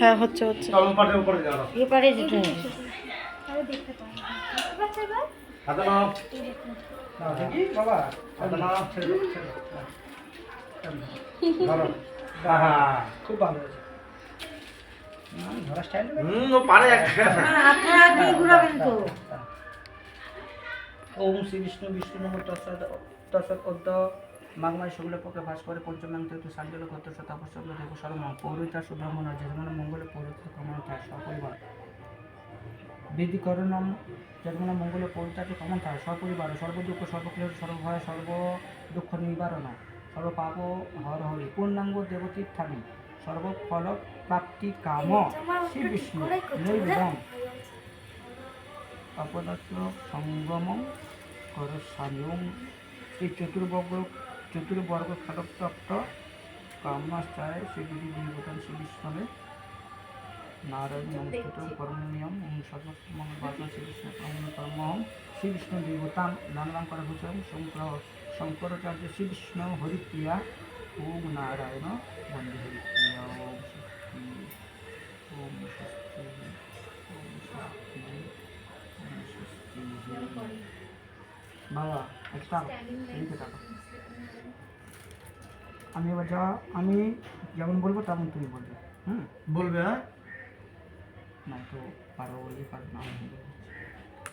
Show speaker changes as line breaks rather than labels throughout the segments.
হ্যাঁ হচ্ছে হচ্ছে।
এবারে যেতে হবে।
হ্যাঁ। খুব ভালো
ঘুরাবেন তো?
ওম শ্রী বিষ্ণু বিষ্ণু নম তৎসৎ তৎসৎ মাঘমাই শুক্ল পক্ষে ভাস করে পঞ্চমাং তেতু সাঞ্জল গত শতাপশ্চন্দ দেব সর্ব পৌরিতা সুব্রহ্মণ যজমান মঙ্গল পৌরিত কমনতা সপরিবার। বিধিকরণম যজমান মঙ্গল কমন কমনতা সপরিবার সর্বদুঃখ সর্বক্লেশ সর্বভয় সর্ব দুঃখ নিবারণ সর্বপাপ হর হরি পূর্ণাঙ্গ দেবতীর্থানি সর্বফল প্রাপ্তি কাম। শ্রী বিষ্ণু নৈবেদম অপদার্থ সঙ্গমম করস্বামিয়ম এই চতুর্বর্গ চতুর্বর্গ খাটপ্রাপ্ত কামাশ্চায় শ্রীবিধি দেবতান শ্রী বিষ্ণবে নারায়ণ নমস্কৃত কর্মনিয়ম কর্ম শঙ্কর শঙ্করাচার্য হরিপ্রিয়া ওম নারায়ণ বন্দে হরিপ্রিয়া ওম স্বস্তি ওম স্বস্তি ওম স্বস্তি বাবা একটা এদিকে তাকাও। আমি এবার যা আমি যেমন বলব তেমন তুমি বলবে। হুম?
বলবে হ্যাঁ?
না তো পারো বললে পারো না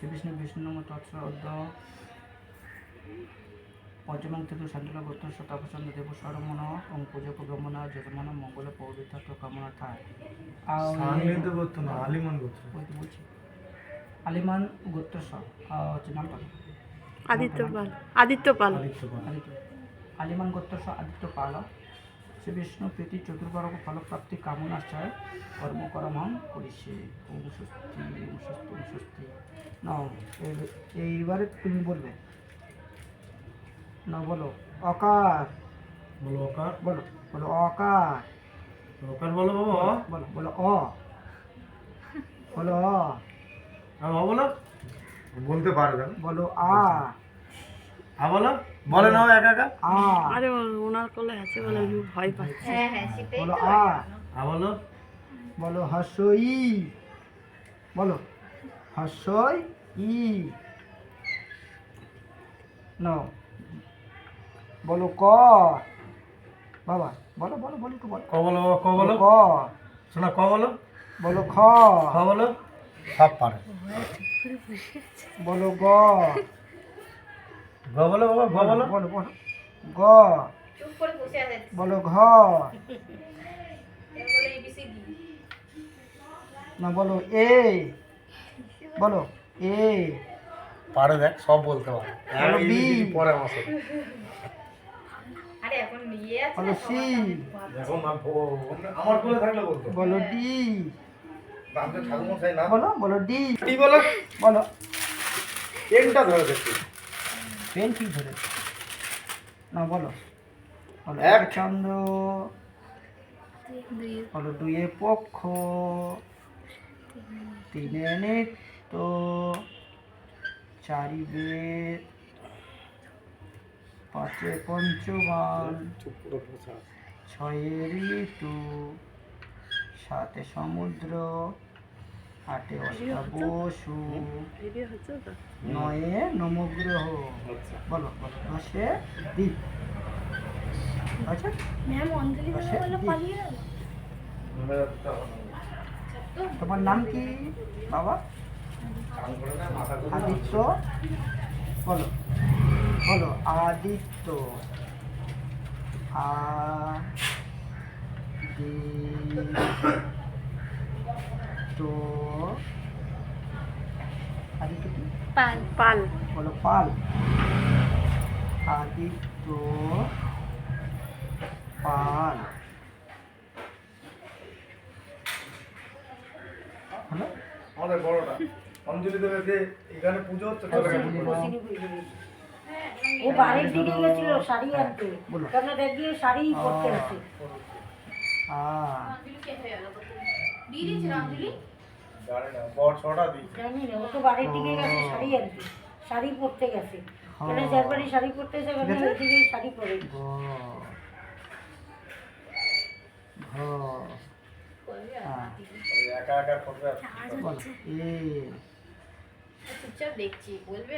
বিষ্ণু বিষ্ণু নম তৎস অদ্য পঞ্চমাং থেকে শান্তিলা গোত্র শতাপচন্দ দেব সরমন ওম পুজো গমনা যজমান মঙ্গল পৌরিতা তো কামনা থায়
আলিমান
বলতে বলছি। আলিমান গোত্র সব হচ্ছে নামটা।
আদিত্য পাল আদিত্য পাল
আদিত্য পাল।
আদিত্য। আলিমান গোত্র সহ আদিত্য পাল শ্রী বিষ্ণু প্রীতি চতুর্বর্গ ফলপ্রাপ্তি কামনা চায় কর্ম করমান করিছে ওম স্বস্তি ওম স্বস্তি ওম স্বস্তি। নাও এইবারে তুমি বলবে। না বলো। অকার।
বলো ওকার
বলো বলো অকার।
ওকার বলো বাবা।
বলো বলো অ। বলো অ।
বলো। বলতে পারে জানো
বলো আ।
আ বলো। বলে নাও একা একা।
আ।
আরে ওনার কোলে আছে বলে আমি ভয় পাচ্ছি।
হ্যাঁ হ্যাঁ সেটাই
বলো আ।
আ বলো।
বলো হসই। বলো। হসই। ই। নাও বলো ক। বাবা বলো বলো বলো একটু বলো।
ক বলো ক বলো
ক।
শোনা ক বলো।
বলো খ।
খ বলো। সব পারে।
বলো গ।
গ বলো বাবা গ বলো।
বলো বলো গ।
চুপ করে বসে আছে।
বলো ঘ। না বলো এ। বলো এ।
পারে দেখ সব বলতে পারে।
বলো বি।
পরে আমার সাথে
আরে এখন নিয়ে আছে
বলো সি।
আমার কোলে থাকলে বলতো।
বলো ডি। বলো বলো ডি।
বলো।
বলো।
ধরে দেখছি
পেন ঠিক ধরে না বলো। বলো
এক।
চন্দ্র বলো দুয়ে পক্ষ। তিনে নিত্য। চারি বেদ পাঁচে
আছে।
ছয়ে ঋতু। সাতে সমুদ্র। আটে অষ্টাবসু। নয়ে নমগ্রহ।
আচ্ছা।
বলো বলো। দশে দ্বীপ আচ্ছা। তোমার নাম কি বাবা। আদিত্য। বলো বলো আদিত্য। আ তো আদিত্য কি
পাল। পাল
বলো পাল। আদিত্য পাল। হলো?
আমাদের বড়টা। অঞ্জলি দেবে যে এখানে পুজো হচ্ছে চলে গেছে
ও বাড়ির দিকে গেছিল শাড়ি আনতে।
বলো।
কেন দেখবি শাড়ি পরতে আছে
আ।
শাড়ি পরতে গেছে।
দেখছি বলবে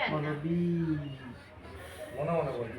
মনে মনে
বলবে।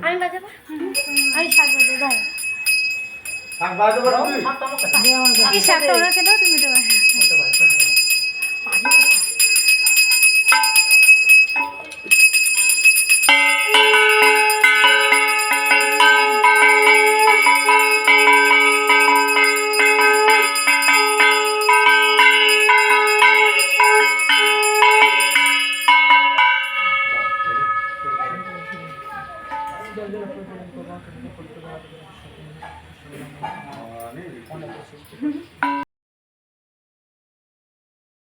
আমি বাজাবো আমি শাক বাজাবো দাও
শাক
বাজাবো শাকটা ওরা খেলো তুমি
তো
దగ్గర